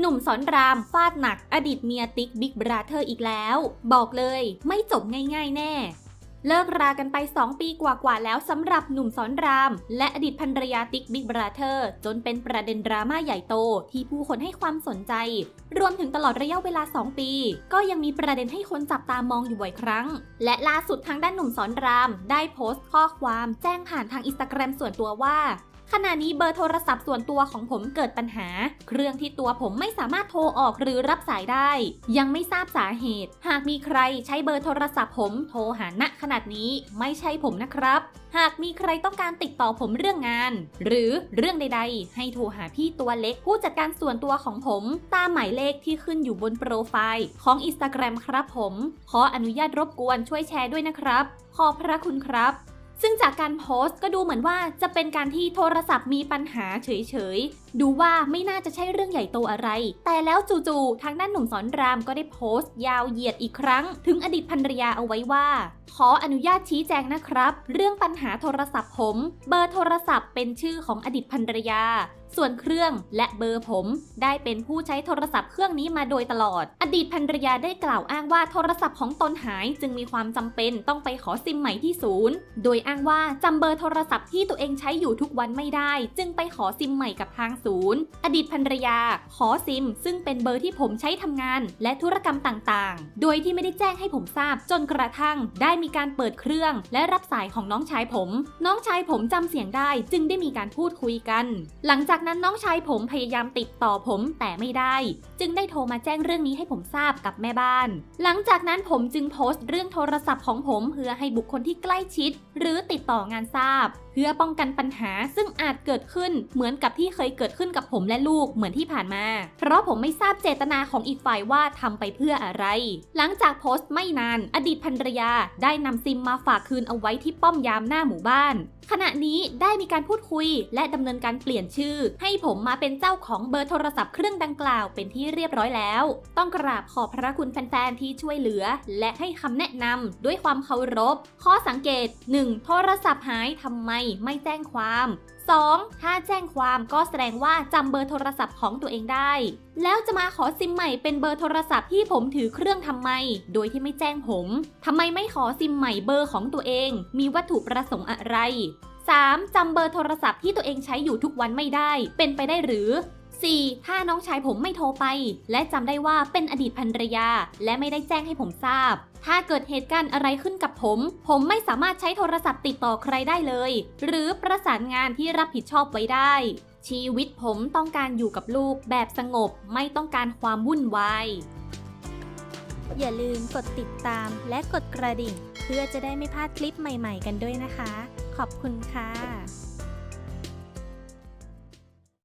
หนุ่มสอนรามฟาดหนักอดีตเมียติ๊กบิ๊กบราเธอร์อีกแล้ว บอกเลยไม่จบง่ายๆแน่ เลิกรากันไป 2 ปีกว่าๆแล้วสำหรับหนุ่มสอนราม และอดีตภรรยาติ๊กบิ๊กบราเธอร์จนเป็นประเด็นดราม่าใหญ่โตที่ผู้คนให้ความสนใจ รวมถึงตลอดระยะเวลา 2 ปี ก็ยังมีประเด็นให้คนจับตามองอยู่บ่อยครั้ง และล่าสุดทางด้านหนุ่มสอนราม ได้โพสต์ข้อความแจ้งผ่านทางอินสตาแกรมส่วนตัวว่า ขณะนี้เบอร์โทรศัพท์ส่วนตัวของผมเกิดปัญหา เครื่องที่ตัวผมไม่สามารถโทรออกหรือรับสายได้ ยังไม่ทราบสาเหตุ หากมีใครใช้เบอร์โทรศัพท์ผมโทรหาณขนาดนี้ไม่ใช่ผมนะครับ หากมีใครต้องการติดต่อผมเรื่องงาน หรือเรื่องใดๆ ให้โทรหาพี่ตัวเล็กผู้จัดการส่วนตัวของผม ตามหมายเลขที่ขึ้นอยู่บนโปรไฟล์ของ Instagram ครับผม ขออนุญาตรบกวนช่วยแชร์ด้วยนะครับ ขอบพระคุณครับ จากการโพสต์ก็ดูเหมือนว่าจะเป็นการที่โทรศัพท์มีปัญหาเฉยๆ ดูว่าไม่น่าจะใช่เรื่องใหญ่โตอะไร แต่แล้วจู่ๆ ทางด้านหนุ่มสอนรามก็ได้โพสต์ ยาวเหยียดอีกครั้ง ถึงอดีตภรรยาเอาไว้ว่า ขออนุญาตชี้แจงนะครับ เรื่องปัญหาโทรศัพท์ผม เบอร์โทรศัพท์เป็นชื่อของอดีตภรรยาส่วนเครื่องและเบอร์ผม ได้เป็นผู้ใช้โทรศัพท์เครื่องนี้มาโดยตลอด อดีตภรรยาได้กล่าวอ้างว่าโทรศัพท์ของตนหายจึงมีความจำเป็นต้องไปขอซิมใหม่ที่ศูนย์ โดยอ้างว่าจำเบอร์โทรศัพท์ที่ตัวเองใช้อยู่ทุกวันไม่ได้ จึงไปขอซิมใหม่กับทางศูนย์ อดีตภรรยา ขอซิม ซึ่งเป็นเบอร์ที่ผมใช้ทำงาน และธุรกรรมต่างๆ โดยที่ไม่ได้แจ้งให้ผมทราบ จนกระทั่ง ได้มีการเปิดเครื่อง และรับสายของน้องชายผม น้องชายผมจำเสียงได้ จึงได้มีการพูดคุยกัน หลังจากนั้นน้องชายผมพยายามติดต่อผมแต่ไม่ได้ จึงได้โทรมาแจ้งเรื่องนี้ให้ผมทราบกับแม่บ้าน หลังจากนั้นผมจึงโพสต์เรื่องโทรศัพท์ของผมเพื่อให้บุคคลที่ใกล้ชิด หรือติดต่องานทราบ พื่อป้องกันปัญหาซึ่งอาจเกิดขึ้นเหมือนกับที่เคยเกิดขึ้นกับผมและลูกเหมือนที่ผ่านมา เพราะผมไม่ทราบเจตนาของอีกฝ่ายว่าทำไปเพื่ออะไร หลังจากโพสต์ไม่นาน อดีตภรรยาได้นำซิมมาฝากคืนเอาไว้ที่ป้อมยามหน้าหมู่บ้าน ขณะนี้ได้มีการพูดคุย และดำเนินการเปลี่ยนชื่อ ให้ผมมาเป็นเจ้าของเบอร์โทรศัพท์เครื่องดังกล่าวเป็นที่เรียบร้อยแล้ว ต้องกราบขอบพระคุณแฟนๆที่ช่วยเหลือ และให้คำแนะนำด้วยความเคารพ ข้อสังเกต 1. โทรศัพท์หายทำไมไม่แจ้งความ 2. ถ้าแจ้งความก็แสดงว่าจำเบอร์โทรศัพท์ของตัวเองได้ แล้วจะมาขอซิมใหม่เป็นเบอร์โทรศัพท์ที่ผมถือเครื่องทำไม โดยที่ไม่แจ้งผมทำไมไม่ขอซิมใหม่เบอร์ของตัวเอง มีวัตถุประสงค์อะไร 3. จำเบอร์โทรศัพท์ที่ตัวเองใช้อยู่ทุกวันไม่ได้ เป็นไปได้หรือ 4. ถ้าน้องชายผมไม่โทรไป และจำได้ว่าเป็นอดีตภรรยา และไม่ได้แจ้งให้ผมทราบ ถ้าเกิดเหตุการณ์อะไรขึ้นกับผม ผมไม่สามารถใช้โทรศัพท์ติดต่อใครได้เลย หรือประสานงานที่รับผิดชอบไว้ได้ ชีวิตผมต้องการอยู่กับลูกแบบสงบ ไม่ต้องการความวุ่นวาย อย่าลืมกดติดตามและกดกระดิ่ง เพื่อจะได้ไม่พลาดคลิปใหม่ ๆ กันด้วยนะคะ ขอบคุณค่ะ